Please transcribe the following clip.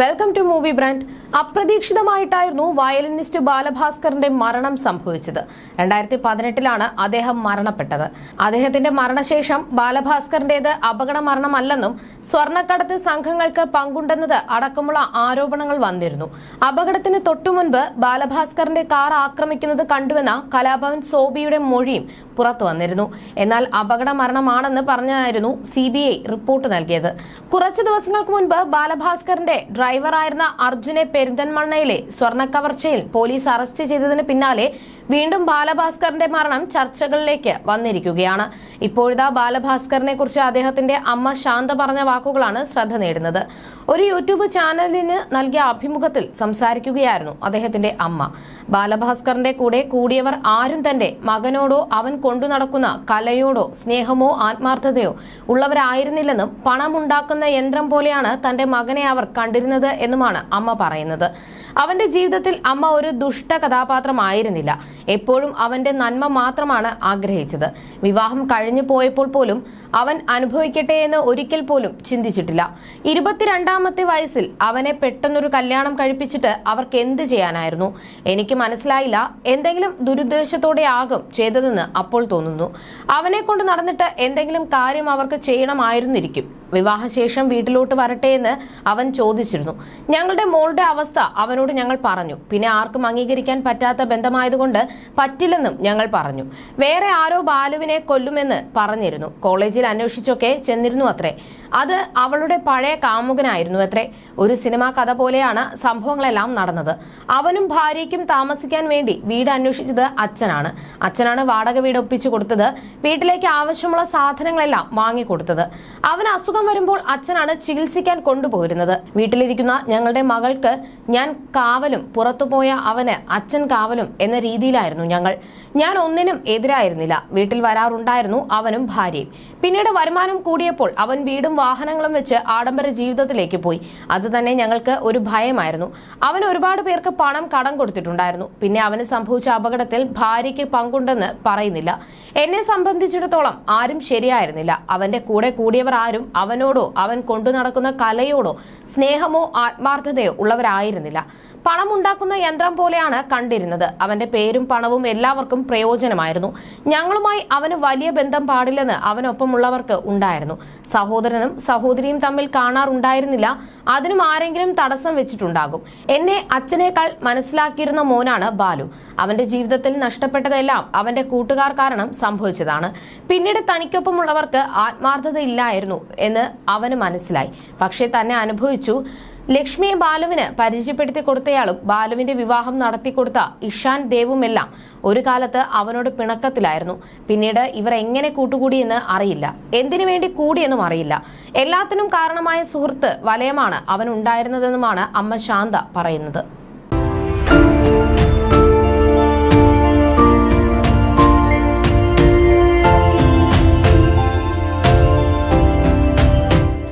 Welcome to movie brand അപ്രതീക്ഷിതമായിട്ടായിരുന്നു violinist ബാലഭാസ്കറിന്റെ മരണം സംഭവിച്ചത്. രണ്ടായിരത്തി പതിനെട്ടിലാണ് അദ്ദേഹം മരണപ്പെട്ടത്. അദ്ദേഹത്തിന്റെ മരണശേഷം ബാലഭാസ്കറിന്റേത് അപകട മരണമല്ലെന്നും സ്വർണക്കടത്ത് സംഘങ്ങൾക്ക് പങ്കുണ്ടെന്നത് അടക്കമുള്ള ആരോപണങ്ങൾ വന്നിരുന്നു. അപകടത്തിന് തൊട്ടുമുൻപ് ബാലഭാസ്കറിന്റെ കാർ ആക്രമിക്കുന്നത് കണ്ടുവെന്ന കലാഭവൻ സോബിയുടെ മൊഴിയും പുറത്തു വന്നിരുന്നു. എന്നാൽ അപകട മരണമാണെന്ന് പറഞ്ഞായിരുന്നു സി റിപ്പോർട്ട് നൽകിയത്. കുറച്ചു ദിവസങ്ങൾക്ക് മുൻപ് ബാലഭാസ്കറിന്റെ ഡ്രൈവറായിരുന്ന അർജുനെ പെരിന്തൻമണ്ണയിലെ സ്വർണ കവർച്ചയിൽ പോലീസ് അറസ്റ്റ് ചെയ്തതിന് പിന്നാലെ വീണ്ടും ബാലഭാസ്കറിന്റെ മരണം ചർച്ചകളിലേക്ക് വന്നിരിക്കുകയാണ്. ഇപ്പോഴത്തെ ബാലഭാസ്കറിനെ കുറിച്ച് അദ്ദേഹത്തിന്റെ അമ്മ ശാന്ത പറഞ്ഞ വാക്കുകളാണ് ശ്രദ്ധ നേടുന്നത്. ഒരു യൂട്യൂബ് ചാനലിന് നൽകിയ അഭിമുഖത്തിൽ സംസാരിക്കുകയായിരുന്നു അദ്ദേഹത്തിന്റെ അമ്മ. ബാലഭാസ്കറിന്റെ കൂടെ കൂടിയവർ ആരും തന്റെ മകനോടോ അവൻ കൊണ്ടു നടക്കുന്ന കലയോടോ സ്നേഹമോ ആത്മാർത്ഥതയോ ഉള്ളവരായിരുന്നില്ലെന്നും പണമുണ്ടാക്കുന്ന യന്ത്രം പോലെയാണ് തന്റെ മകനെ അവർ കണ്ടിരുന്നത് എന്നുമാണ് അമ്മ പറയുന്നത്. അവന്റെ ജീവിതത്തിൽ അമ്മ ഒരു ദുഷ്ട കഥാപാത്രമായിരുന്നില്ല. എപ്പോഴും അവന്റെ നന്മ മാത്രമാണ് ആഗ്രഹിച്ചത്. വിവാഹം കഴിഞ്ഞു പോയപ്പോൾ പോലും അവൻ അനുഭവിക്കട്ടെ എന്ന് ഒരിക്കൽ പോലും ചിന്തിച്ചിട്ടില്ല. ഇരുപത്തിരണ്ടാമത്തെ വയസ്സിൽ അവനെ പെട്ടെന്നൊരു കല്യാണം കഴിപ്പിച്ചിട്ട് അവർക്ക് എന്ത് ചെയ്യാനായിരുന്നു? എനിക്ക് മനസ്സിലായില്ല. എന്തെങ്കിലും ദുരുദ്ദേശത്തോടെ ആകും ചെയ്തതെന്ന് അപ്പോൾ തോന്നുന്നു. അവനെ കൊണ്ട് നടന്നിട്ട് എന്തെങ്കിലും കാര്യം അവർക്ക് ചെയ്യണമായിരുന്നിരിക്കും. വിവാഹശേഷം വീട്ടിലോട്ട് വരട്ടെ എന്ന് അവൻ ചോദിച്ചിരുന്നു. ഞങ്ങളുടെ മോളുടെ അവസ്ഥ അവനോട് ഞങ്ങൾ പറഞ്ഞു. പിന്നെ ആർക്കും അംഗീകരിക്കാൻ പറ്റാത്ത ബന്ധമായതുകൊണ്ട് പറ്റില്ലെന്നും ഞങ്ങൾ പറഞ്ഞു. വേറെ ആരോ ബാലുവിനെ കൊല്ലുമെന്ന് പറഞ്ഞിരുന്നു. കോളേജിൽ അന്വേഷിച്ചൊക്കെ ചെന്നിരുന്നു അത്രേ. അത് അവളുടെ പഴയ കാമുകനായിരുന്നു അത്രേ. ഒരു സിനിമാ കഥ പോലെയാണ് സംഭവങ്ങളെല്ലാം നടന്നത്. അവനും ഭാര്യയ്ക്കും താമസിക്കാൻ വേണ്ടി വീട് അന്വേഷിച്ചത് അച്ഛനാണ്. അച്ഛനാണ് വാടക വീട് ഒപ്പിച്ചു കൊടുത്തത് വീട്ടിലേക്ക് ആവശ്യമുള്ള സാധനങ്ങളെല്ലാം വാങ്ങിക്കൊടുത്തത്. അവൻ അസുഖം വരുമ്പോൾ അച്ഛനാണ് ചികിത്സിക്കാൻ കൊണ്ടുപോയിരുന്നത് വീട്ടിലിരിക്കുന്ന ഞങ്ങളുടെ മകൾക്ക് ഞാൻ കാവലും പുറത്തുപോയ അവന് അച്ഛൻ കാവലും എന്ന രീതിയിലായിരുന്നു ഞങ്ങൾ. ഞാൻ ഒന്നിനും എതിരായിരുന്നില്ല. വീട്ടിൽ വരാറുണ്ടായിരുന്നു അവനും ഭാര്യയും. പിന്നീട് വരുമാനം കൂടിയപ്പോൾ അവൻ വീടും വാഹനങ്ങളും വെച്ച് ആഡംബര ജീവിതത്തിലേക്ക് പോയി. അത് തന്നെ ഞങ്ങൾക്ക് ഒരു ഭയമായിരുന്നു. അവൻ ഒരുപാട് പേർക്ക് പണം കടം കൊടുത്തിട്ടുണ്ടായിരുന്നു. പിന്നെ അവന് സംഭവിച്ച അപകടത്തിൽ ഭാര്യയ്ക്ക് പങ്കുണ്ടെന്ന് പറയുന്നില്ല. എന്നെ സംബന്ധിച്ചിടത്തോളം ആരും ശരിയായിരുന്നില്ല. അവന്റെ കൂടെ കൂടിയവർ ആരും അവനോടോ അവൻ കൊണ്ടു നടക്കുന്ന കലയോടോ സ്നേഹമോ ആത്മാർത്ഥതയോ ഉള്ളവരായിരുന്നില്ല. പണമുണ്ടാക്കുന്ന യന്ത്രം പോലെയാണ് കണ്ടിരുന്നത്. അവന്റെ പേരും പണവും എല്ലാവർക്കും പ്രയോജനമായിരുന്നു. ഞങ്ങളുമായി അവന് വലിയ ബന്ധം പാടില്ലെന്ന് അവനൊപ്പമുള്ളവർക്ക് ഉണ്ടായിരുന്നു. സഹോദരനും സഹോദരിയും തമ്മിൽ കാണാറുണ്ടായിരുന്നില്ല. അതിനും ആരെങ്കിലും തടസ്സം വെച്ചിട്ടുണ്ടാകും. എന്നെ അച്ഛനേക്കാൾ മനസ്സിലാക്കിയിരുന്ന മോനാണ് ബാലു. അവന്റെ ജീവിതത്തിൽ നഷ്ടപ്പെട്ടതെല്ലാം അവന്റെ കൂട്ടുകാർ കാരണം സംഭവിച്ചതാണ്. പിന്നീട് തനിക്കൊപ്പമുള്ളവർക്ക് ആത്മാർത്ഥത ഇല്ലായിരുന്നു അവന് മനസ്സിലായി. പക്ഷേ തന്നെ അനുഭവിച്ചു ലക്ഷ്മിയെ ബാലുവിന് പരിചയപ്പെടുത്തി കൊടുത്തയാളും ബാലുവിന്റെ വിവാഹം നടത്തിക്കൊടുത്ത ഇഷാൻ ദേവുമെല്ലാം ഒരു കാലത്ത് അവനോട് പിണക്കത്തിലായിരുന്നു. പിന്നീട് ഇവർ എങ്ങനെ കൂട്ടുകൂടിയെന്ന് അറിയില്ല. എന്തിനു വേണ്ടി കൂടിയെന്നും അറിയില്ല. എല്ലാത്തിനും കാരണമായ സുഹൃത്ത് വലയമാണ് അവൻ ഉണ്ടായിരുന്നതെന്നുമാണ് അമ്മ ശാന്ത പറയുന്നത്.